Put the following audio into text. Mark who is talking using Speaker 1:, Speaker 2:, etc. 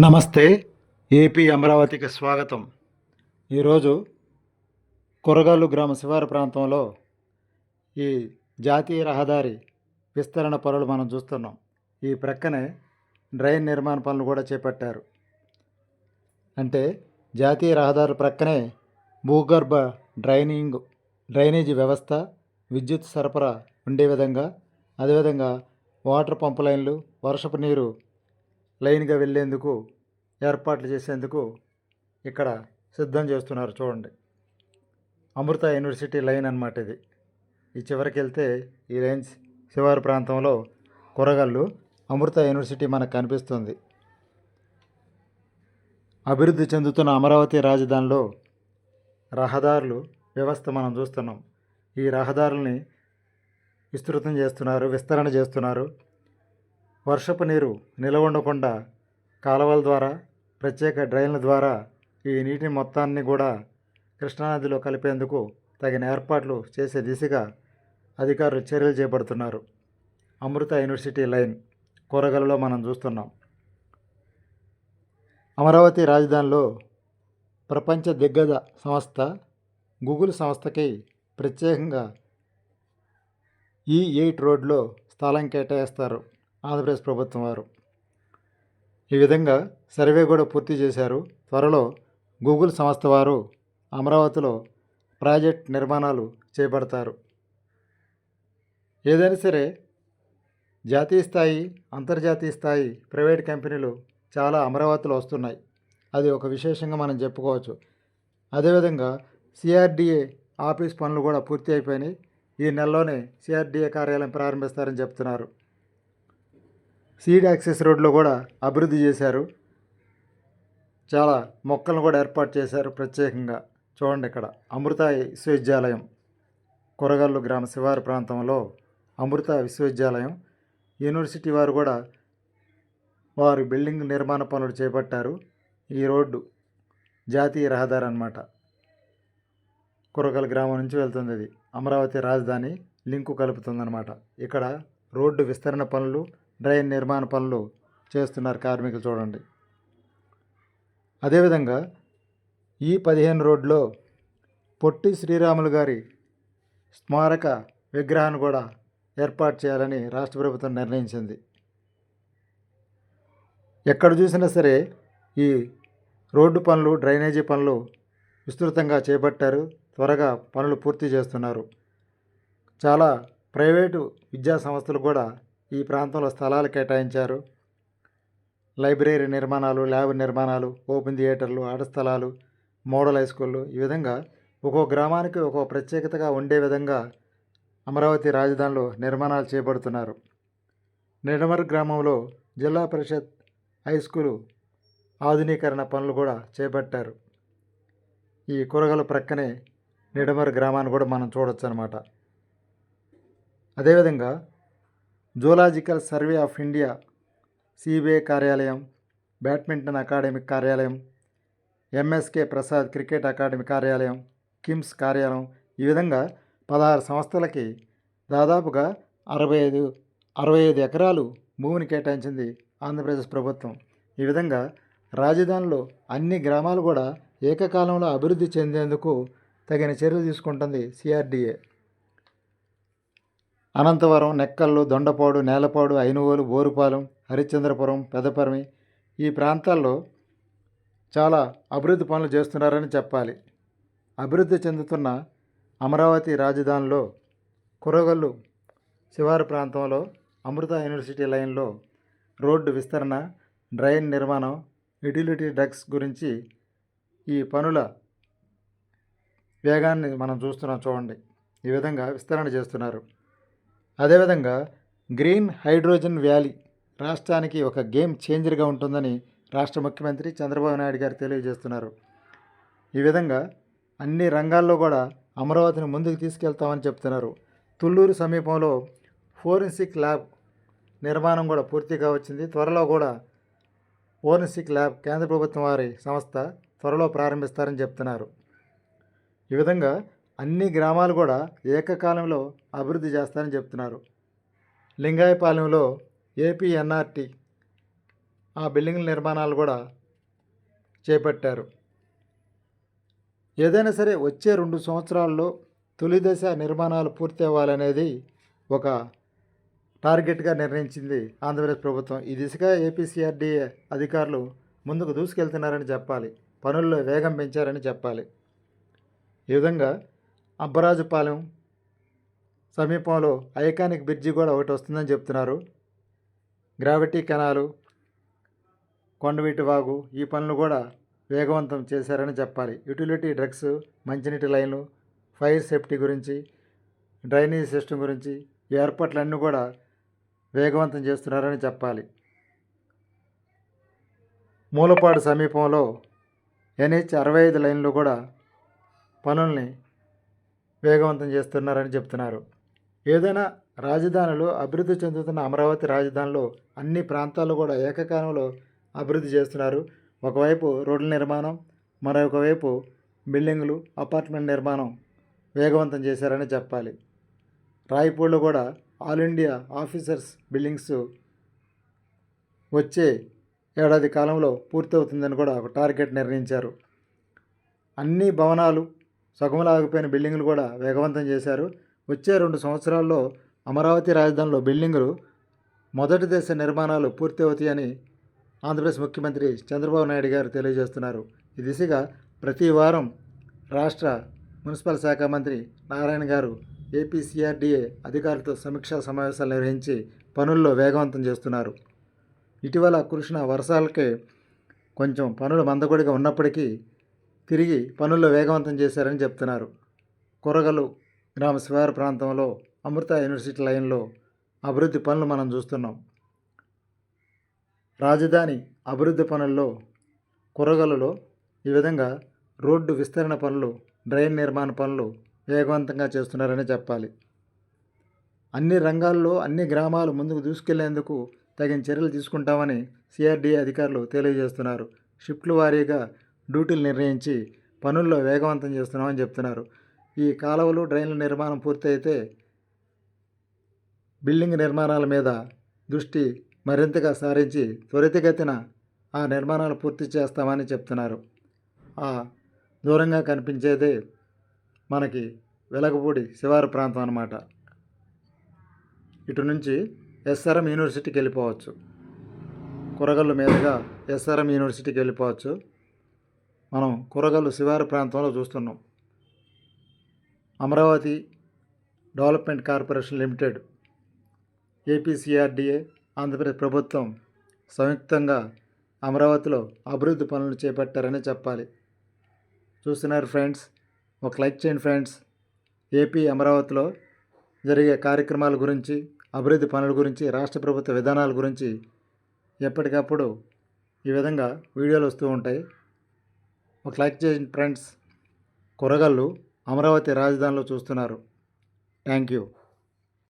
Speaker 1: నమస్తే ఏపీ అమరావతికి స్వాగతం. ఈరోజు కొరగాలు గ్రామ శివారు ప్రాంతంలో ఈ జాతీయ రహదారి విస్తరణ పనులు మనం చూస్తున్నాం. ఈ ప్రక్కనే డ్రైన్ నిర్మాణ పనులు కూడా చేపట్టారు. అంటే జాతీయ రహదారుల ప్రక్కనే భూగర్భ డ్రైనింగ్ డ్రైనేజీ వ్యవస్థ విద్యుత్ సరఫరా ఉండే విధంగా అదేవిధంగా వాటర్ పంప్ లైన్లు వర్షపు నీరు లైన్గా వెళ్ళేందుకు ఏర్పాట్లు చేసేందుకు ఇక్కడ సిద్ధం చేస్తున్నారు చూడండి. అమృత యూనివర్సిటీ లైన్ అన్నమాట ఇది. ఈ చివరికి వెళ్తే ఈ రేంజ్ శివారు ప్రాంతంలో కూరగాళ్ళు అమృత యూనివర్సిటీ మనకు కనిపిస్తుంది. అభివృద్ధి చెందుతున్న అమరావతి రాజధానిలో రహదారులు వ్యవస్థ మనం చూస్తున్నాం. ఈ రహదారుల్ని విస్తృతం చేస్తున్నారు విస్తరణ చేస్తున్నారు. వర్షపు నీరు నిలవ ఉండకుండా కాలువల ద్వారా ప్రత్యేక డ్రైన్ల ద్వారా ఈ నీటి మొత్తాన్ని కూడా కృష్ణానదిలో కలిపేందుకు తగిన ఏర్పాట్లు చేసే దిశగా అధికారులు చర్యలు చేపడుతున్నారు. అమృత యూనివర్సిటీ లైన్ కూరగలలో మనం చూస్తున్నాం. అమరావతి రాజధానిలో ప్రపంచ దిగ్గజ సంస్థ గూగుల్ సంస్థకి ప్రత్యేకంగా ఈ ఎయిట్ రోడ్లో స్థలం కేటాయిస్తారు. ఆంధ్రప్రదేశ్ ప్రభుత్వం వారు. ఈ విధంగా సర్వే కూడా పూర్తి చేశారు. త్వరలో గూగుల్ సంస్థ వారు అమరావతిలో ప్రాజెక్ట్ నిర్మాణాలు చేపడతారు. ఏదైనా సరే జాతీయ స్థాయి అంతర్జాతీయ స్థాయి ప్రైవేట్ కంపెనీలు చాలా అమరావతిలో వస్తున్నాయి. అది ఒక విశేషంగా మనం చెప్పుకోవచ్చు. అదేవిధంగా సిఆర్డిఏ ఆఫీస్ పనులు కూడా పూర్తి అయిపోయినాయి. ఈ నెలలోనే సిఆర్డిఏ కార్యాలయం ప్రారంభిస్తారని చెప్తున్నారు. సీడ్ యాక్సెస్ రోడ్లో కూడా అభివృద్ధి చేశారు. చాలా మొక్కలను కూడా ఏర్పాటు చేశారు ప్రత్యేకంగా. చూడండి ఇక్కడ. అమృత విశ్వవిద్యాలయం. కొరగల్లు గ్రామ శివారు ప్రాంతంలో అమృత విశ్వవిద్యాలయం. యూనివర్సిటీ వారు కూడా వారు బిల్డింగ్ నిర్మాణ పనులు చేపట్టారు. ఈ రోడ్డు జాతీయ రహదారి అన్నమాట. కురగల్ గ్రామం నుంచి వెళ్తుంది అది. అమరావతి రాజధాని లింకు కలుపుతుందన్నమాట. ఇక్కడ రోడ్డు విస్తరణ పనులు డ్రైన్ నిర్మాణ పనులు చేస్తున్నారు కార్మికులు చూడండి. అదేవిధంగా ఈ పదిహేను రోడ్లో పొట్టి శ్రీరాములు గారి స్మారక విగ్రహాన్ని కూడా ఏర్పాటు చేయాలని రాష్ట్ర ప్రభుత్వం నిర్ణయించింది. ఎక్కడ చూసినా సరే ఈ రోడ్డు పనులు డ్రైనేజీ పనులు విస్తృతంగా చేపట్టారు. త్వరగా పనులు పూర్తి చేస్తున్నారు. చాలా ప్రైవేటు విద్యా సంస్థలు కూడా ఈ ప్రాంతంలో స్థలాలు కేటాయించారు. లైబ్రరీ నిర్మాణాలు ల్యాబ్ నిర్మాణాలు ఓపెన్ థియేటర్లు ఆట స్థలాలు మోడల్ హై స్కూళ్ళు ఈ విధంగా ఒక్కో గ్రామానికి ఒక్కో ప్రత్యేకతగా ఉండే విధంగా అమరావతి రాజధానిలో నిర్మాణాలు చేపడుతున్నారు. నిడమర్ గ్రామంలో జిల్లా పరిషత్ హై స్కూలు ఆధునీకరణ పనులు కూడా చేపట్టారు. ఈ కూరగాయల ప్రక్కనే నిడమర్ గ్రామాన్ని కూడా మనం చూడొచ్చు అనమాట అదేవిధంగా zoological survey of India CBI కార్యాలయం బ్యాడ్మింటన్ అకాడమిక్ కార్యాలయం ఎంఎస్కే ప్రసాద్ క్రికెట్ అకాడమీ కార్యాలయం కిమ్స్ కార్యాలయం ఈ విధంగా పదహారు సంస్థలకి దాదాపుగా అరవై ఐదు అరవై ఐదు ఎకరాలు భూమిని కేటాయించింది ఆంధ్రప్రదేశ్ ప్రభుత్వం. ఈ విధంగా రాజధానిలో అన్ని గ్రామాలు కూడా ఏకకాలంలో అభివృద్ధి చెందేందుకు తగిన చర్యలు తీసుకుంటుంది సిఆర్డిఏ. అనంతవరం నెక్కల్లు దొండపాడు నేలపాడు ఐనవోలు బోరుపాలెం హరిశ్చంద్రపురం పెదపరమి ఈ ప్రాంతాల్లో చాలా అభివృద్ధి పనులు చేస్తున్నారని చెప్పాలి. అభివృద్ధి చెందుతున్న అమరావతి రాజధానిలో కురగల్లు శివారు ప్రాంతంలో అమృత యూనివర్సిటీ లైన్లో రోడ్డు విస్తరణ డ్రైన్ నిర్మాణం యుటిలిటీ డ్రగ్స్ గురించి ఈ పనుల వేగాన్ని మనం చూస్తున్నాం చూడండి. ఈ విధంగా విస్తరణ చేస్తున్నారు. అదేవిధంగా గ్రీన్ హైడ్రోజన్ వ్యాలీ రాష్ట్రానికి ఒక గేమ్ చేంజర్గా ఉంటుందని రాష్ట్ర ముఖ్యమంత్రి చంద్రబాబు నాయుడు గారు తెలియజేస్తున్నారు. ఈ విధంగా అన్ని రంగాల్లో కూడా అమరావతిని ముందుకు తీసుకెళ్తామని చెప్తున్నారు. తుళ్ళూరు సమీపంలో ఫోరెన్సిక్ ల్యాబ్ నిర్మాణం కూడా పూర్తిగా వచ్చింది. త్వరలో కూడా ఫోరెన్సిక్ ల్యాబ్ కేంద్ర ప్రభుత్వం వారి సంస్థ త్వరలో ప్రారంభిస్తారని చెప్తున్నారు. ఈ విధంగా అన్ని గ్రామాలు కూడా ఏకకాలంలో అభివృద్ధి చేస్తారని చెప్తున్నారు. లింగాయపాలెంలో ఏపీ ఎన్ఆర్టీ ఆ బిల్డింగ్ల నిర్మాణాలు కూడా చేపట్టారు. ఏదైనా సరే వచ్చే రెండు సంవత్సరాల్లో తొలి దశ నిర్మాణాలు పూర్తి అవ్వాలనేది ఒక టార్గెట్గా నిర్ణయించింది ఆంధ్రప్రదేశ్ ప్రభుత్వం. ఈ దిశగా ఏపీసీఆర్డీఏ అధికారులు ముందుకు దూసుకెళ్తున్నారని చెప్పాలి. పనుల్లో వేగం పెంచారని చెప్పాలి. ఈ విధంగా అబ్బరాజుపాలెం సమీపంలో ఐకానిక్ బ్రిడ్జి కూడా ఒకటి వస్తుందని చెప్తున్నారు. గ్రావిటీ కెనాలు కొండవీటి వాగు ఈ పనులు కూడా వేగవంతం చేశారని చెప్పాలి. యుటిలిటీ డ్రగ్స్ మంచినీటి లైన్లు ఫైర్ సేఫ్టీ గురించి డ్రైనేజ్ సిస్టమ్ గురించి ఏర్పాట్లన్నీ కూడా వేగవంతం చేస్తున్నారని చెప్పాలి. మూలపాడు సమీపంలో ఎన్హెచ్ అరవై ఐదు లైన్లు కూడా పనుల్ని వేగవంతం చేస్తున్నారని చెప్తున్నారు. ఏదైనా రాజధానిలో అభివృద్ధి చెందుతున్న అమరావతి రాజధానిలో అన్ని ప్రాంతాలు కూడా ఏకకాలంలో అభివృద్ధి చేస్తున్నారు. ఒకవైపు రోడ్ల నిర్మాణం మరొక వైపు బిల్డింగులు అపార్ట్మెంట్ నిర్మాణం వేగవంతం చేశారని చెప్పాలి. రాయపూర్లో కూడా ఆల్ ఇండియా ఆఫీసర్స్ బిల్డింగ్స్ వచ్చే ఏడాది కాలంలో పూర్తవుతుందని కూడా ఒక టార్గెట్ నిర్ణయించారు. అన్ని భవనాలు సగములాగిపోయిన ఆగిపోయిన బిల్డింగులు కూడా వేగవంతం చేశారు. వచ్చే రెండు సంవత్సరాల్లో అమరావతి రాజధానిలో బిల్డింగులు మొదటి దశ నిర్మాణాలు పూర్తి అవుతాయని ఆంధ్రప్రదేశ్ ముఖ్యమంత్రి చంద్రబాబు నాయుడు గారు తెలియజేస్తున్నారు. ఈ దిశగా ప్రతి వారం రాష్ట్ర మున్సిపల్ శాఖ మంత్రి నారాయణ గారు ఏపీసీఆర్డీఏ అధికారులతో సమీక్షా సమావేశాలు నిర్వహించి పనుల్లో వేగవంతం చేస్తున్నారు. ఇటీవల కురిసిన వర్షాలకే కొంచెం పనులు మందకొడిగా ఉన్నప్పటికీ తిరిగి పనుల్లో వేగవంతం చేశారని చెప్తున్నారు. కొరగలు గ్రామ శివారు ప్రాంతంలో అమృత యూనివర్సిటీ లైన్లో అభివృద్ధి పనులు మనం చూస్తున్నాం. రాజధాని అభివృద్ధి పనుల్లో కొరగలలో ఈ విధంగా రోడ్డు విస్తరణ పనులు డ్రైన్ నిర్మాణ పనులు వేగవంతంగా చేస్తున్నారని చెప్పాలి. అన్ని రంగాల్లో అన్ని గ్రామాలు ముందుకు దూసుకెళ్ళేందుకు తగిన చర్యలు తీసుకుంటామని సిఆర్డీఏ అధికారులు తెలియజేస్తున్నారు. షిఫ్ట్ల వారీగా డ్యూటీలు నిర్ణయించి పనుల్లో వేగవంతం చేస్తున్నామని చెప్తున్నారు. ఈ కాలువలు డ్రైన్ల నిర్మాణం పూర్తయితే బిల్డింగ్ నిర్మాణాల మీద దృష్టి మరింతగా సారించి త్వరితగతిన ఆ నిర్మాణాలు పూర్తి చేస్తామని చెప్తున్నారు. ఆ దూరంగా కనిపించేదే మనకి వెలగపూడి శివారు ప్రాంతం అన్నమాట. ఇటు నుంచి ఎస్ఆర్ఎం యూనివర్సిటీకి వెళ్ళిపోవచ్చు. కూరగల్లు మీదుగా ఎస్ఆర్ఎం యూనివర్సిటీకి వెళ్ళిపోవచ్చు. మనం కురగల్లు శివారు ప్రాంతంలో చూస్తున్నాం. Amaravati development corporation limited APCRDA Andhra Pradesh ప్రభుత్వం సంయుక్తంగా అమరావతిలో అభివృద్ధి పనులు చేపట్టారని చెప్పాలి. చూస్తున్నారు ఫ్రెండ్స్ ఒక లైక్ చేయండి ఫ్రెండ్స్. ఏపీ అమరావతిలో జరిగే కార్యక్రమాల గురించి అభివృద్ధి పనుల గురించి రాష్ట్ర ప్రభుత్వ విధానాల గురించి ఎప్పటికప్పుడు ఈ విధంగా వీడియోలు వస్తూ ఉంటాయి. ఒక లైక్ చేయండి ఫ్రెండ్స్. కొరగళ్ళు అమరావతి రాజధానిలో చూస్తున్నారు. Thank you.